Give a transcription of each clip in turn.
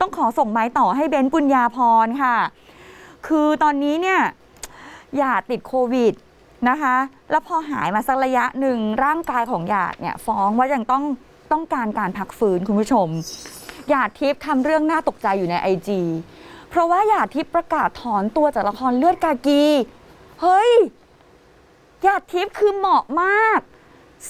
ต้องขอส่งไม้ต่อให้เบนซ์ปุญญาพรค่ะ คือตอนนี้เนี่ยหยาดติดโควิดนะคะ แล้วพอหายมาสักระยะหนึ่งร่างกายของหยาดเนี่ยฟ้องว่ายังต้องต้องการการพักฟื้นคุณผู้ชม หยาดทิพย์ทำเรื่องน่าตกใจอยู่ในไอจีเพราะว่าหยาดทิพย์ประกาศถอนตัวจากละครเลือดกากี เฮ้ยหยาดทิพย์คือเหมาะมาก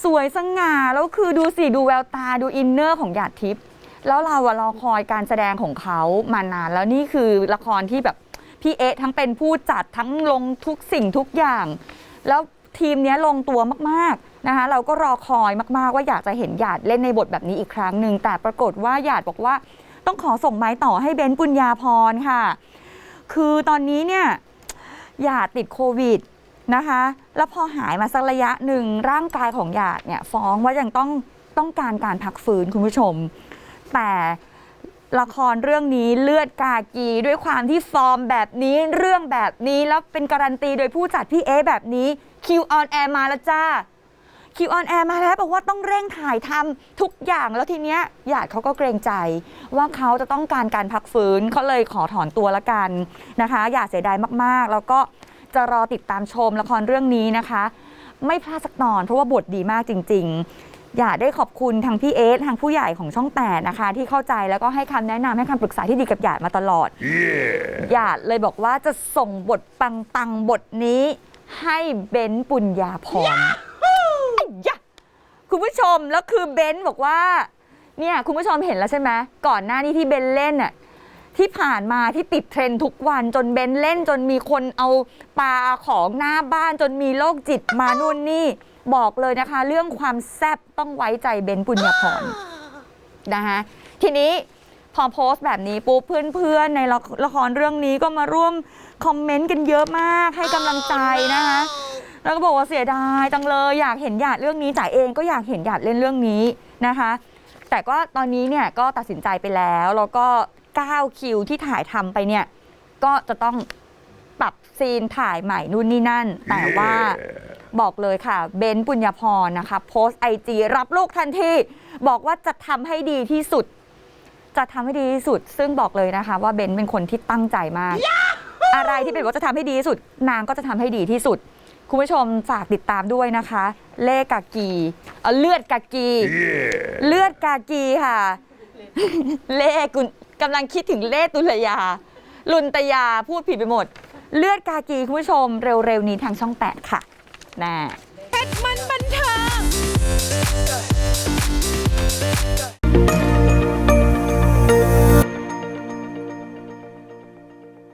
สวยสง่าแล้วคือดูสิดูแววตาดูอินเนอร์ของหยาดทิพย์ แล้วเราอะรอคอยการแสดงของเขามานาน แล้วนี่คือละครที่แบบพี่เอ๊ะทั้งเป็นผู้จัดทั้งลงทุกสิ่งทุกอย่าง แล้วทีมเนี้ยลงตัวมากๆนะคะเราก็รอคอยมากๆ ว่าอยากจะเห็นหยาดเล่นในบทแบบนี้อีกครั้งหนึ่งแต่ปรากฏว่าหยาดบอกว่าต้องขอส่งไม้ต่อให้เบนปุญญาพรค่ะ คือตอนนี้เนี่ยหยาดติดโควิดนะคะ แล้วพอหายมาสักระยะหนึ่งร่างกายของหยาดเนี่ยฟ้องว่ายังต้องต้องการการพักฟื้นคุณผู้ชม แต่ละครเรื่องนี้เลือดกากีด้วยความที่ฟอร์มแบบนี้เรื่องแบบนี้แล้วเป็นการันตีโดยผู้จัดพี่เอแบบนี้คิวออนแอร์มาแล้วจ้าคิวออนแอร์มาแล้วบอกว่าต้องเร่งถ่ายทำทุกอย่างแล้วทีเนี้ยหยาดเขาก็เกรงใจ ว่าเขาจะต้องการการพักฟื้นเขาเลยขอถอนตัวละกันนะคะอย่าเสียดายมากๆ แล้วก็จะรอติดตามชมละครเรื่องนี้นะคะ ไม่พลาดสักตอนเพราะว่าบทดีมากจริง ๆ อยากได้ขอบคุณทางพี่เอสทางผู้ใหญ่ของช่องแปดนะคะ ที่เข้าใจแล้วก็ให้คำแนะนำให้คำปรึกษาที่ดีกับหยาดมาตลอดหยาดเลยบอกว่าจะส่งบทปังปังๆบทนี้ ให้เบนซ์ปุญญาพรไอ้ยะคุณผู้ชมแล้วคือเบนซ์บอกว่า เนี่ยคุณผู้ชมเห็นแล้วใช่ไหมก่อนหน้านี้ที่เบนซ์เล่นน่ะ ที่ผ่านมาที่ติดเทรนด์ทุกวันจนเบนเล่นจนมีคนเอาปลาของหน้าบ้านจนมีโรคจิตมานู่นนี่ บอกเลยนะคะ เรื่องความแซ่บต้องไว้ใจเบนปุญญาพรนะคะทีนี้พอโพสต์แบบนี้ปุ๊บเพื่อนๆ ในละละครเรื่องนี้ก็มาร่วมคอมเมนต์กันเยอะมากให้กำลังใจนะคะแล้วก็บอกว่าเสียดายจังเลยอยากเห็นหยาดเรื่องนี้จ่ายเองก็อยากเห็นหยาดเล่นเรื่องนี้นะคะ แต่ก็ตอนนี้เนี่ยก็ตัดสินใจไปแล้วแล้วก็ 9 คิวที่ถ่ายทำไปเนี่ย ก็จะต้องปรับซีนถ่ายใหม่นู่นนี่นั่น แต่ว่าบอกเลยค่ะเบนซ์ปุญญาพรนะคะ โพสไอจีรับลูกทันทีบอกว่าจะทำให้ดีที่สุด จะทำให้ดีที่สุด ซึ่งบอกเลยนะคะ ว่าเบนซ์เป็นคนที่ตั้งใจมาก อะไรที่เป็นว่าจะทำให้ดีที่สุด นางก็จะทำให้ดีที่สุด คุณผู้ชมฝากติดตามด้วยนะคะ เลขกากีเอ่อเลือดกากี เลือดกากีค่ะ เล่กุล กำลังคิดถึงเล่ตุลยา ลุนตยาพูดผิดไปหมด เลือดกากีคุณผู้ชมเร็วๆนี้ทางช่องแปดค่ะน่าเพชรมันบันเทิง